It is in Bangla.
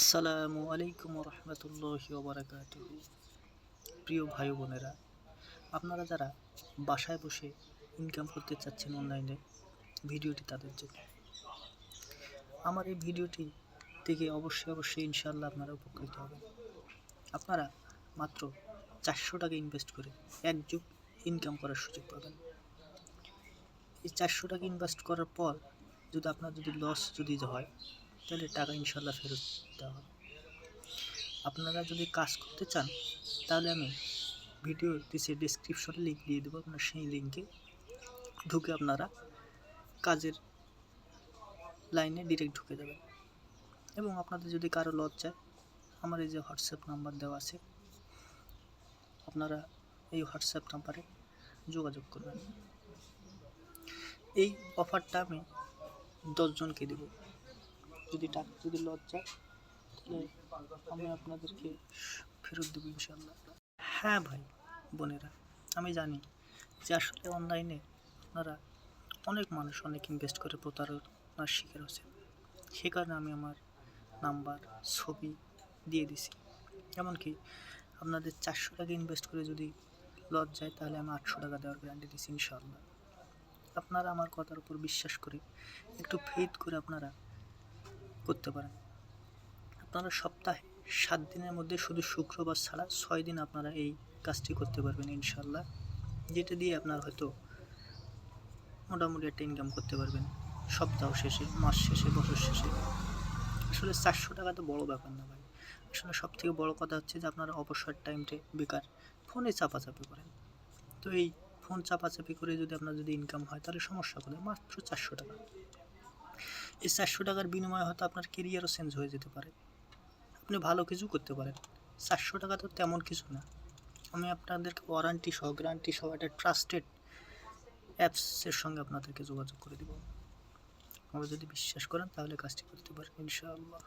আসসালামু আলাইকুম রহমতুল্লাহ ওবরাকাত প্রিয় ভাই বোনেরা, আপনারা যারা বাসায় বসে ইনকাম করতে চাচ্ছেন অনলাইনে ভিডিওটি তাদের জন্য। আমার এই ভিডিওটি থেকে অবশ্যই অবশ্যই ইনশাআল্লাহ আপনারা উপকৃত হবেন। আপনারা মাত্র চারশো টাকা ইনভেস্ট করে এক যুগ ইনকাম করার সুযোগ পাবেন। এই চারশো টাকা ইনভেস্ট করার পর যদি আপনার যদি লস যদি হয় তাহলে টাকা ইনশাল্লাহ ফেরত দেওয়া হবে। আপনারা যদি কাজ করতে চান, তাহলে আমি ভিডিও নিচে ডিসক্রিপশনে লিঙ্ক দিয়ে দেবো, আপনার সেই লিঙ্কে ঢুকে আপনারা কাজের লাইনে ডিরেক্ট ঢুকে যাবেন। এবং আপনাদের যদি কারও লজ যায় আমার এই যে হোয়াটসঅ্যাপ নাম্বার দেওয়া আছে, আপনারা এই হোয়াটসঅ্যাপ নাম্বারে যোগাযোগ করবেন। এই অফারটা আমি দশজনকে দেবো। যদি টাকা, যদি লস যায় তাহলে আমি আপনাদেরকে ফেরত দেবো ইনশাল্লাহ হ্যাঁ ভাই, বোনেরা, আমি জানি যে আসলে অনলাইনে আপনারা অনেক মানুষ অনেক ইনভেস্ট করে, প্রতারণার শিকার হচ্ছে সে কারণে আমি আমার নাম্বার ছবি দিয়ে দিছি। এমনকি আপনাদের চারশো টাকা ইনভেস্ট করে যদি লস যায় তাহলে আমি আটশো টাকা দেওয়ার গ্যারান্টি দিচ্ছি ইনশাল্লাহ আপনারা আমার কথার উপর বিশ্বাস করে, একটু ফেদ করে আপনারা করতে পারেন। আপনারা সপ্তাহে সাত দিনের মধ্যে শুধু শুক্রবার ছাড়া ছয় দিন আপনারা এই কাজটি করতে পারবেন ইনশাল্লাহ যেটা দিয়ে আপনার হয়তো মোটামুটি একটা ইনকাম করতে পারবেন সপ্তাহ শেষে, মাস শেষে, বছর শেষে। আসলে চারশো টাকা তো বড় ব্যাপার না ভাই। আসলে সব থেকে বড়ো কথা হচ্ছে যে আপনারা অবসর টাইমটে বেকার ফোনে চাপাচাপি করেন। তো এই ফোন চাপাচাপি করে যদি আপনার যদি ইনকাম হয়, তাহলে সমস্যা করে মাত্র চারশো টাকা। এই চারশো টাকার বিনিময়ে হয়তো আপনার কেরিয়ারও চেঞ্জ হয়ে যেতে পারে। আপনি ভালো কিছু করতে পারেন। চারশো টাকা তো তেমন কিছু না। আমি আপনাদেরকে ওয়ারান্টি সহ গ্যারান্টি সহ একটা ট্রাস্টেড অ্যাপসের সঙ্গে আপনাদেরকে যোগাযোগ করে দেবো। আমরা যদি বিশ্বাস করেন তাহলে কাজটি করতে পারেন ইনশাআল্লাহ।